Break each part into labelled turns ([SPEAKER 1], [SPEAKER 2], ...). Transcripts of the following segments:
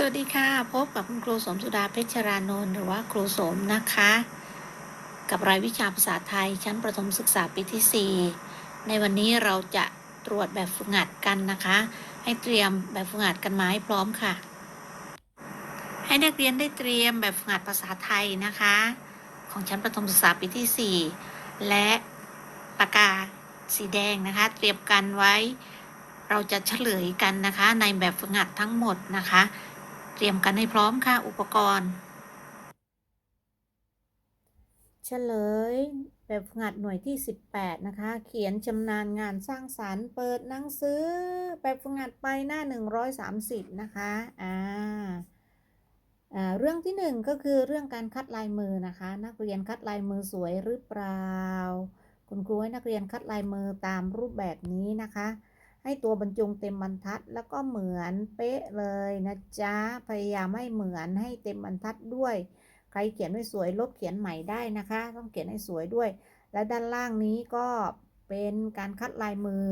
[SPEAKER 1] สวัสดีค่ะ พบกับคุณครูสมสุดาเพชรรานนท์หรือว่าครูสมนะคะ กับรายวิชาภาษาไทยชั้นประถมศึกษาปีที่ 4 ในวันนี้เราจะตรวจแบบฝึกหัดกันนะคะ ให้เตรียมแบบฝึกหัดกันมาให้พร้อมค่ะ ให้นักเรียนได้เตรียมแบบฝึกหัดภาษาไทยนะคะ ของชั้นประถมศึกษาปีที่ 4 และปากกาสีแดงนะคะ เตรียมกันไว้เราจะเฉลยกันนะคะในแบบฝึกหัดทั้งหมดนะคะ เตรียมกันให้พร้อมค่ะอุปกรณ์เฉลย แบบฝึกหัดหน่วยที่ 18 นะคะ เขียนชำนาญงานสร้างสารรค์เปิดหนังสือ แบบฝึกหัดไปหน้า 130 นะคะอ่าอ่าเรื่องที่หนึ่งก็คือเรื่องการคัดลายมือนะคะ นักเรียนคัดลายมือสวยหรือเปล่า คุณครูให้นักเรียนคัดลายมือตามรูปแบบนี้นะคะ ให้ตัวบรรจงเต็มบรรทัด แล้วก็เหมือนเป๊ะเลยนะจ๊ะ พยายามให้เหมือนให้เต็มบรรทัดด้วย ใครเขียนไม่สวยลบเขียนใหม่ได้นะคะ ต้องเขียนให้สวยด้วย และด้านล่างนี้ก็เป็นการคัดลายมือ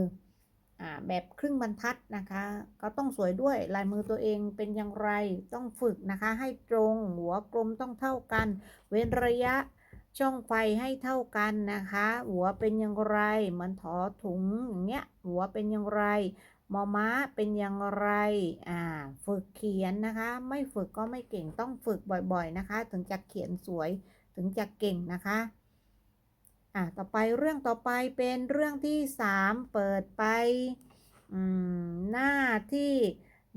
[SPEAKER 1] อแบบครึ่งบรรทัดนะคะ ก็ต้องสวยด้วยลายมือตัวเองเป็นอย่างไรต้องฝึกนะคะ ให้ตรงหัวกลมต้องเท่ากัน เว้นระยะ ช่องไฟให้เท่ากันนะคะ หัวเป็นอย่างไรเหมือนถอถุงอย่างเงี้ย หัวเป็นอย่างไรมอม้าเป็นอย่างไร อ่า ฝึกเขียนนะคะ ไม่ฝึกก็ไม่เก่ง ต้องฝึกบ่อยๆนะคะ ถึงจะเขียนสวย ถึงจะเก่งนะคะ อ่า ต่อไปเรื่องต่อไปเป็นเรื่องที่ 3 เปิดไป อืม หน้าที่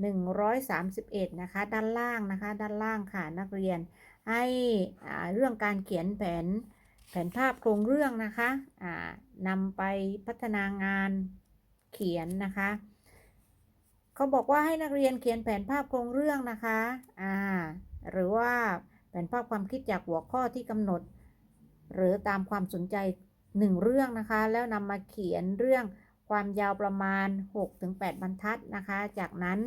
[SPEAKER 1] 131 นะคะ ด้านล่างนะคะ ด้านล่างค่ะนักเรียน ให้เรื่องการเขียนแผนแผนภาพโครงเรื่องนะคะนำไปพัฒนางานเขียนนะคะเขาบอกว่าให้นักเรียนเขียนแผนภาพโครงเรื่องนะคะอ่าหรือว่าแผนภาพความคิดจากหัวข้อที่กำหนด หรือตามความสนใจหนึ่งเรื่องนะคะ แล้วนำมาเขียนเรื่องความยาวประมาณ 6-8 บรรทัดนะคะ จากนั้น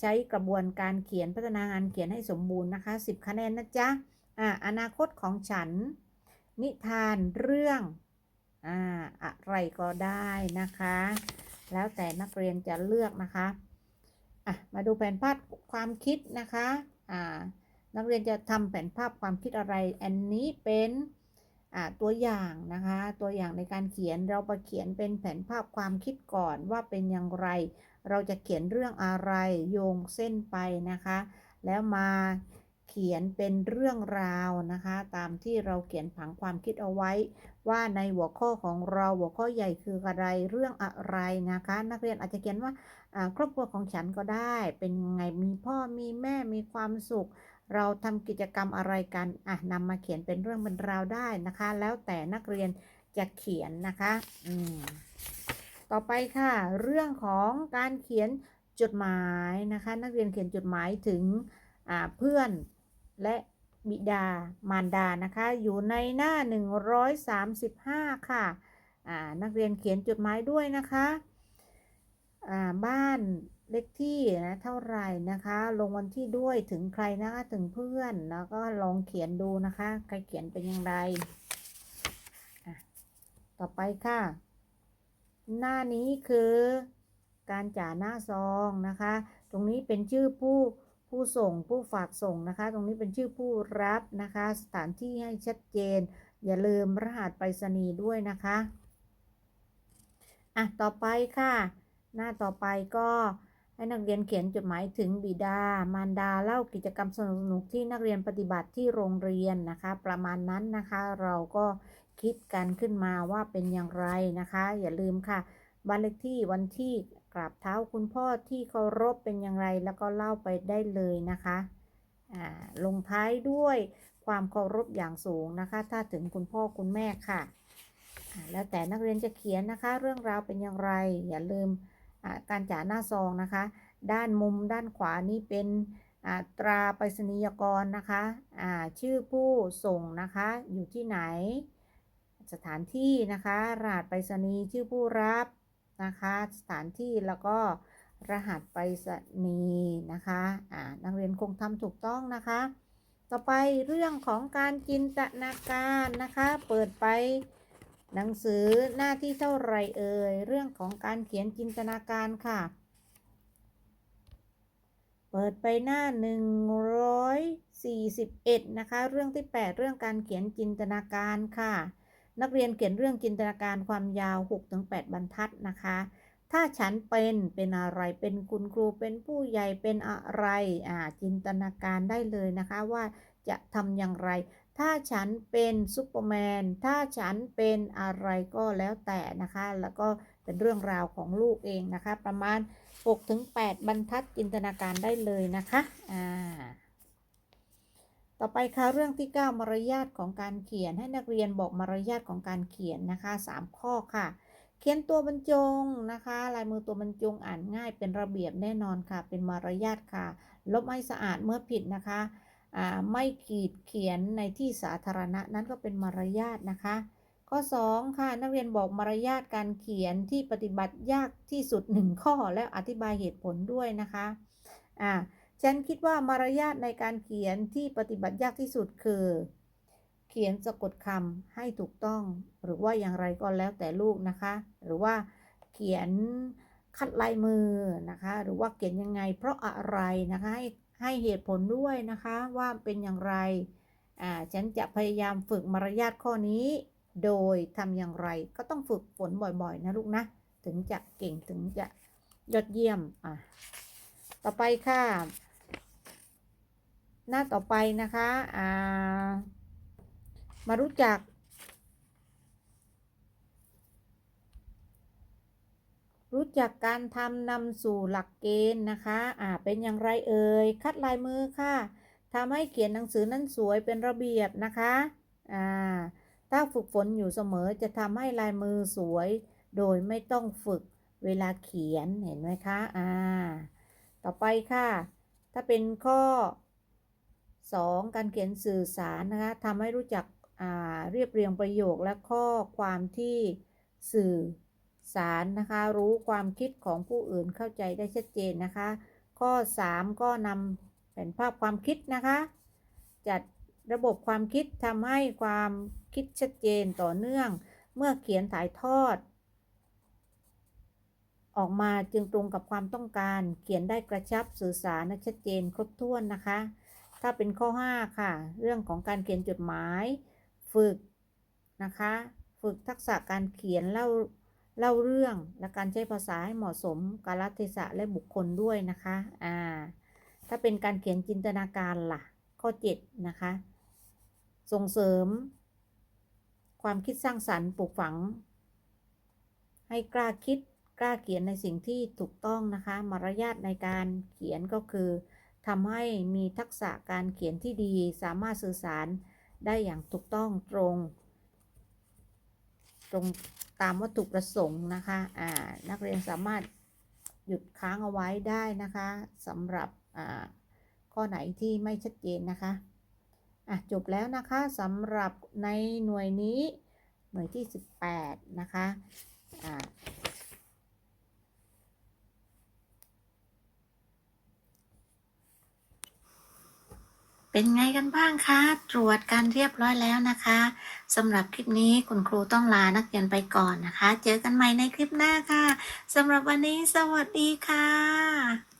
[SPEAKER 1] ใช้กระบวนการเขียนพัฒนางานเขียนให้สมบูรณ์นะคะ 10 คะแนนนะจ๊ะออนาคตของฉัน นิทานเรื่องอ่าอะไรก็ได้นะคะ แล้วแต่นักเรียนจะเลือกนะคะอะมาดูแผนภาพความคิดนะคะอ่านักเรียนจะทำแผนภาพความคิดอะไร อันนี้เป็นตัวอย่างนะคะ ตัวอย่างในการเขียนเราไปเขียนเป็นแผนภาพความคิดก่อนว่าเป็นอย่างไร เราจะเขียนเรื่องอะไรโยงเส้นไปนะคะ แล้วมาเขียนเป็นเรื่องราวนะคะ ตามที่เราเขียนผังความคิดเอาไว้ ว่าในหัวข้อของเราหัวข้อใหญ่คืออะไรเรื่องอะไรนะคะ นักเรียนอาจจะเขียนว่าครอบครัวของฉันก็ได้ เป็นไงมีพ่อมีแม่มีความสุข เราทำกิจกรรมอะไรกันอะนำมาเขียนเป็นเรื่องเป็นราวได้นะคะ แล้วแต่นักเรียนจะเขียนนะคะ อืม ต่อไปค่ะ เรื่องของการเขียนจดหมายนะคะ นักเรียนเขียนจดหมายถึงเพื่อนและบิดามารดานะคะ อยู่ในหน้า 135 ค่ะนักเรียนเขียนจดหมายด้วยนะคะบ้านเลขที่นะเท่าไหร่นะคะ ลงวันที่ด้วยถึงใครนะคะถึงเพื่อนแล้วก็ลองเขียนดูนะคะ ใครเขียนเป็นอย่างไรต่อไปค่ะ หน้านี้คือการจ่าหน้าซองนะคะ ตรงนี้เป็นชื่อผู้ผู้ส่งผู้ฝากส่งนะคะ ตรงนี้เป็นชื่อผู้รับนะคะ สถานที่ให้ชัดเจน อย่าลืมรหัสไปรษณีย์ด้วยนะคะอะต่อไปค่ะ หน้าต่อไปก็ให้นักเรียนเขียนจดหมายถึงบิดา มารดาเล่ากิจกรรมสนุกๆที่นักเรียนปฏิบัติที่โรงเรียนนะคะ ประมาณนั้นนะคะ เราก็คิดกันขึ้นมาว่าเป็นอย่างไรนะคะ อย่าลืมค่ะบ้านเลขที่วันที่กราบเท้าคุณพ่อที่เคารพเป็นอย่างไรแล้วก็เล่าไปได้เลยนะคะลงท้ายด้วยความเคารพอย่างสูงนะคะ ถ้าถึงคุณพ่อคุณแม่ค่ะ แล้วแต่นักเรียนจะเขียนนะคะ เรื่องราวเป็นอย่างไร อย่าลืมการจ่าหน้าซองนะคะ ด้านมุมด้านขวานี้เป็นตราไปรษณียกรนะคะชื่อผู้ส่งนะคะ อยู่ที่ไหน สถานที่นะคะรหัสไปรษณีย์ชื่อผู้รับนะคะสถานที่แล้วก็รหัสไปรษณีย์นะคะอ่านักเรียนคงทำถูกต้องนะคะ ต่อไปเรื่องของการจินตนาการนะคะ เปิดไปหนังสือหน้าที่เท่าไรเอ่ยเรื่องของการเขียนจินตนาการค่ะ เปิดไปหน้า 141 นะคะ เรื่องที่ 8 เรื่องการเขียนจินตนาการค่ะ นักเรียนเขียนเรื่องจินตนาการความยาว 6-8 บรรทัดนะคะ ถ้าฉันเป็นเป็นอะไรเป็นคุณครูเป็นผู้ใหญ่เป็นอะไรอ่าจินตนาการได้เลยนะคะว่าจะทำอย่างไร ถ้าฉันเป็นซูเปอร์แมน ถ้าฉันเป็นอะไรก็แล้วแต่นะคะ แล้วก็เป็นเรื่องราวของลูกเองนะคะ ประมาณ 6-8 บรรทัดจินตนาการได้เลยนะคะ อ่า ต่อไปค่ะเรื่องที่ 9 มารยาทของการเขียนให้นักเรียนบอกมารยาทของการเขียนนะคะ 3 ข้อค่ะ เขียนตัวบรรจงนะคะ ลายมือตัวบรรจงอ่านง่ายเป็นระเบียบแน่นอนค่ะ เป็นมารยาทค่ะ ลบให้สะอาดเมื่อผิดนะคะไม่ขีดเขียนในที่สาธารณะนั้นก็เป็นมารยาทนะคะ ข้อ 2 ค่ะ นักเรียนบอกมารยาทการเขียนที่ปฏิบัติยากที่สุด 1 ข้อแล้วอธิบายเหตุผลด้วยนะคะอ่า ฉันคิดว่ามารยาทในการเขียนที่ปฏิบัติยากที่สุดคือ เขียนสะกดคำให้ถูกต้อง หรือว่าอย่างไรก็แล้วแต่ลูกนะคะ หรือว่าเขียนคัดลายมือนะคะ หรือว่าเขียนยังไง เพราะอะไรนะคะให้ให้เหตุผลด้วยนะคะว่าเป็นอย่างไรอ่าฉันจะพยายามฝึกมารยาทข้อนี้ โดยทำอย่างไรก็ต้องฝึกฝนบ่อยๆ นะลูกนะ ถึงจะเก่งถึงจะยอดเยี่ยมอะต่อไปค่ะ หน้าต่อไปนะคะอ่ามารู้จัก รู้จักการทำนำสู่หลักเกณฑ์นะคะอ่าเป็นอย่างไรเอ่ย คัดลายมือค่ะทำให้เขียนหนังสือนั้นสวยเป็นระเบียบนะคะอ่าถ้าฝึกฝนอยู่เสมอจะทำให้ลายมือสวย โดยไม่ต้องฝึกเวลาเขียนเห็นไหมคะอ่าต่อไปค่ะ ถ้าเป็นข้อ 2 การเขียนสื่อสารนะคะทำให้รู้จักเรียบเรียงประโยคและข้อความที่สื่อสารนะคะ รู้ความคิดของผู้อื่นเข้าใจได้ชัดเจนนะคะ ข้อ 3 ก็นำแผนภาพความคิดนะคะ จัดระบบความคิดทำให้ความคิดชัดเจนต่อเนื่อง เมื่อเขียนถ่ายทอด ออกมาจึงตรงกับความต้องการ เขียนได้กระชับสื่อสารและชัดเจนครบถ้วนนะคะ ถ้าเป็นข้อ 5 ค่ะ เรื่องของการเขียนจดหมาย ฝึกนะคะ ฝึกทักษะการเขียนเล่าเล่าเรื่องและการใช้ภาษาให้เหมาะสมกาลเทศะและบุคคลด้วยนะคะอ่าถ้าเป็นการเขียนจินตนาการล่ะ ข้อ 7 นะคะ ส่งเสริม ความคิดสร้างสรรค์ปลูกฝัง ให้กล้าคิดกล้าเขียนในสิ่งที่ถูกต้องนะคะ มารยาทในการเขียนก็คือ ทำให้มีทักษะการเขียนที่ดีสามารถสื่อสารได้อย่างถูกต้องตรง ตรงตามวัตถุประสงค์นะคะอ่านักเรียนสามารถหยุดค้างเอาไว้ได้นะคะสำหรับอ่าข้อไหนที่ไม่ชัดเจนนะคะอะจบแล้วนะคะสำหรับในหน่วยนี้หน่วยที่ 18 นะคะอ่า
[SPEAKER 2] เป็นไงกันบ้างคะ ตรวจการเรียบร้อยแล้วนะคะสำหรับคลิปนี้คุณครูต้องลานักเรียนไปก่อนนะคะ เจอกันใหม่ในคลิปหน้าค่ะสำหรับวันนี้สวัสดีค่ะ